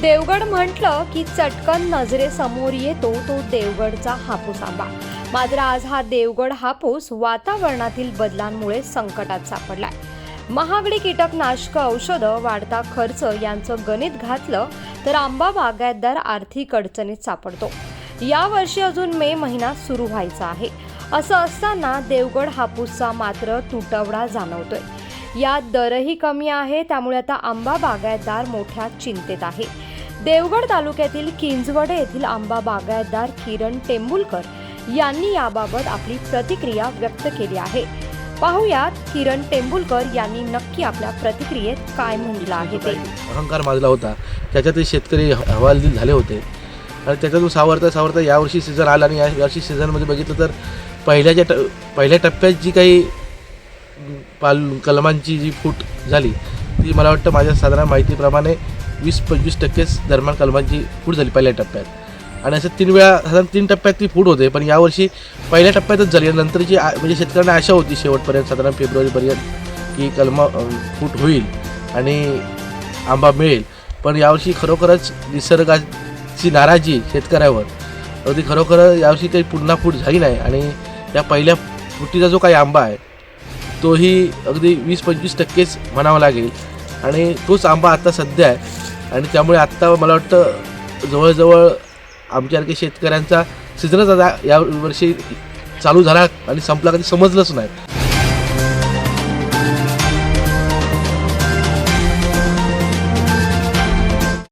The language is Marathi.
देवगड म्हटलं की चटकन नजरेसमोर येतो तो देवगडचा हापूस आंबा मात्र आज हा देवगड हापूस वातावरणातील बदलांमुळे संकटात सापडलाय. महागडी कीटकनाशक औषधं वाढता खर्च यांचं गणित घातलं तर आंबा बागायतदार आर्थिक अडचणीत सापडतो. यावर्षी अजून मे महिना सुरू व्हायचा आहे. असं असताना देवगड हापूसचा मात्र तुटवडा जाणवतोय. यात दरही कमी आहे त्यामुळे आता आंबा बागायतदार मोठ्या चिंतेत आहे. देवगड तालुक्यातील किंजवडे येथील आंबा बागायतदार किरण टेंबुलकर यांनी याबाबत आपली प्रतिक्रिया व्यक्त केली आहे. पाहुयात किरण टेंबुलकर यांनी नक्की आपल्या प्रतिक्रियेत काय म्हटलं आहे ते. अहंकार माजला होता. त्याच्यातही शेतकरी हवालदिल झाले होते. आणि त्याच्यातून सावरता सावरता यावर्षी सीझन आला आणि यावर्षी सीझनमध्ये बघितलं तर पहिल्याच्या ट पहिल्या टप्प्यात जी काही पाल कलमांची जी फूट झाली ती मला वाटतं माझ्या साधारण माहितीप्रमाणे वीस पंचवीस टक्केच दरम्यान कलमांची फूट झाली पहिल्या टप्प्यात. आणि असं तीन वेळा साधारण तीन टप्प्यात ती फूट होते पण यावर्षी पहिल्या टप्प्यातच झाली आणि नंतरची म्हणजे शेतकऱ्यांना आशा होती शेवटपर्यंत साधारण फेब्रुवारीपर्यंत की कलमा फूट होईल आणि आंबा मिळेल. पण यावर्षी खरोखरच निसर्गाची नाराजी शेतकऱ्यावर. तर ती खरोखर यावर्षी काही पुन्हा फूट झाली नाही आणि त्या पहिल्या फुटीचा जो काही आंबा आहे तोही अगदी वीस पंचवीस टक्केच म्हणावा लागेल. आणि तोच आंबा आता सध्या आहे. आणि त्यामुळे आत्ता मला वाटतं जवळजवळ आमच्यासारख्या शेतकऱ्यांचा सीझनच आता या वर्षी चालू झाला आणि संपला कधी समजलंच नाही.